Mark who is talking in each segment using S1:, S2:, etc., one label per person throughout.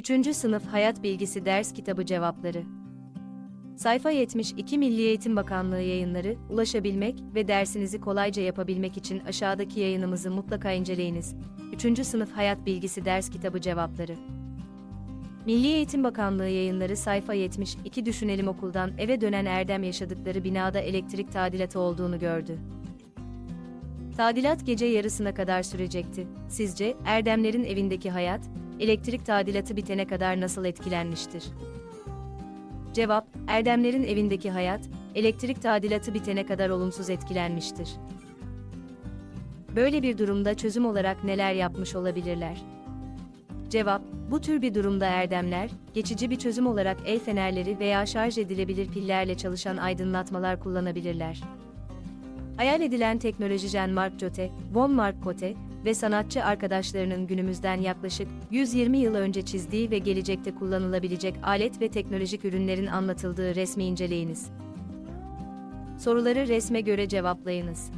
S1: 3. Sınıf Hayat Bilgisi Ders Kitabı Cevapları Sayfa 72 Milli Eğitim Bakanlığı yayınları, ulaşabilmek ve dersinizi kolayca yapabilmek için aşağıdaki yayınımızı mutlaka inceleyiniz. 3. Sınıf Hayat Bilgisi Ders Kitabı Cevapları Milli Eğitim Bakanlığı yayınları sayfa 72 Düşünelim okuldan eve dönen Erdem yaşadıkları binada elektrik tadilatı olduğunu gördü. Tadilat gece yarısına kadar sürecekti. Sizce Erdemlerin evindeki hayat, elektrik tadilatı bitene kadar nasıl etkilenmiştir? Cevap, Erdemlerin evindeki hayat, elektrik tadilatı bitene kadar olumsuz etkilenmiştir. Böyle bir durumda çözüm olarak neler yapmış olabilirler? Cevap, bu tür bir durumda erdemler, geçici bir çözüm olarak el fenerleri veya şarj edilebilir pillerle çalışan aydınlatmalar kullanabilirler. Hayal edilen teknoloji Jean-Marc Jote, von Marc Cote ve sanatçı arkadaşlarının günümüzden yaklaşık 120 yıl önce çizdiği ve gelecekte kullanılabilecek alet ve teknolojik ürünlerin anlatıldığı resmi inceleyiniz. Soruları resme göre cevaplayınız.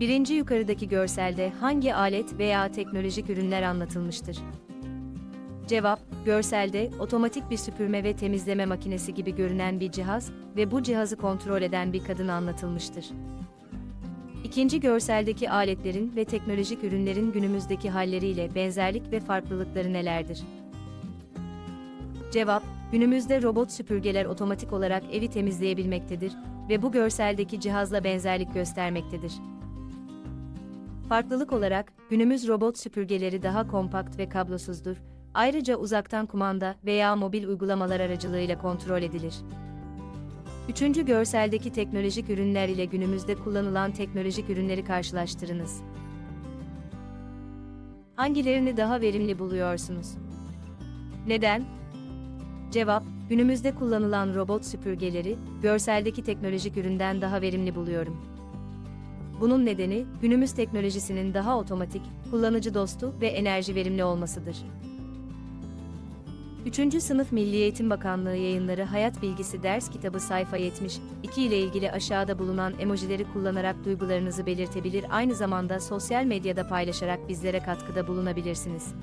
S1: Birinci yukarıdaki görselde hangi alet veya teknolojik ürünler anlatılmıştır? Cevap, görselde otomatik bir süpürme ve temizleme makinesi gibi görünen bir cihaz ve bu cihazı kontrol eden bir kadın anlatılmıştır. İkinci görseldeki aletlerin ve teknolojik ürünlerin günümüzdeki halleriyle benzerlik ve farklılıkları nelerdir? Cevap, günümüzde robot süpürgeler otomatik olarak evi temizleyebilmektedir ve bu görseldeki cihazla benzerlik göstermektedir. Farklılık olarak, günümüz robot süpürgeleri daha kompakt ve kablosuzdur. Ayrıca uzaktan kumanda veya mobil uygulamalar aracılığıyla kontrol edilir. Üçüncü görseldeki teknolojik ürünler ile günümüzde kullanılan teknolojik ürünleri karşılaştırınız. Hangilerini daha verimli buluyorsunuz? Neden? Cevap, günümüzde kullanılan robot süpürgeleri, görseldeki teknolojik üründen daha verimli buluyorum. Bunun nedeni, günümüz teknolojisinin daha otomatik, kullanıcı dostu ve enerji verimli olmasıdır. 3. Sınıf Milli Eğitim Bakanlığı yayınları Hayat Bilgisi Ders Kitabı sayfa 72 ile ilgili aşağıda bulunan emojileri kullanarak duygularınızı belirtebilir aynı zamanda sosyal medyada paylaşarak bizlere katkıda bulunabilirsiniz.